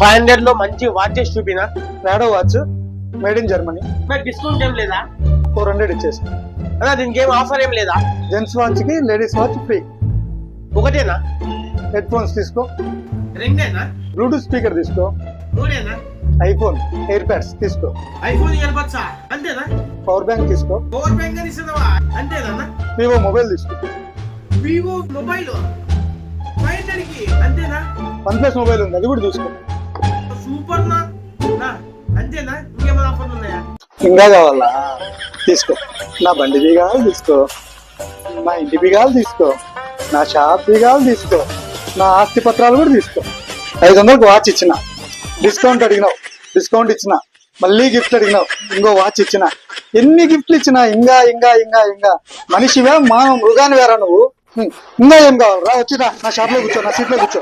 Five హండ్రెడ్లో మంచి watches చూపినా. Rado watch made in Germany మరి డిస్కౌంట్ ఏం లేదా? ఫోర్ హండ్రెడ్ ఇచ్చేసి. అలా దీనికి ఏం ఆఫర్ ఏం లేదా? జెంట్స్ వాచ్కి లేడీస్ వాచ్ ఫ్రీ ఒకటేనా? హెడ్ ఫోన్స్ తీసుకో. రెండేనా? బ్లూటూత్ స్పీకర్ తీసుకో. మూడేనా? ఐఫోన్ ఎయిర్ ప్యాడ్స్ తీసుకో ఐఫోన్ ఇయర్బడ్సా అంతేనా? పవర్ బ్యాంక్ తీసుకో. పవర్ బ్యాంక్ అని అంతేనా వివో మొబైల్ తీసుకో. వివో మొబైల్ ఫైవ్ హండ్రెడ్కి అంతేనా? వన్ ప్లస్ మొబైల్ ఉంది అది కూడా నా, అంతేనా ఇంకేమైనా ఆఫర్లు ఉన్నాయా? ఇంకా కావాలా? తీసుకో. నా బండి బీగాలు తీసుకో. నా ఇంటి బీగాలు తీసుకో. నా షాప్ బీగాలు తీసుకో. నా ఆస్తి పత్రాలు కూడా తీసుకో. ఐదు వందలకు వాచ్ ఇచ్చిన. డిస్కౌంట్ అడిగినావు. డిస్కౌంట్ ఇచ్చిన. మళ్ళీ గిఫ్ట్ అడిగినావు. ఇంకో వాచ్ ఇచ్చిన. ఎన్ని గిఫ్ట్లు ఇచ్చినా ఇంకా ఇంకా ఇంకా ఇంకా. మనిషివే మా మృగాని వేరా నువ్వు? ఇంకా ఏం కావాలి రా వచ్చిరా. నా షాప్లో కూర్చో నా సీట్లో కూర్చో.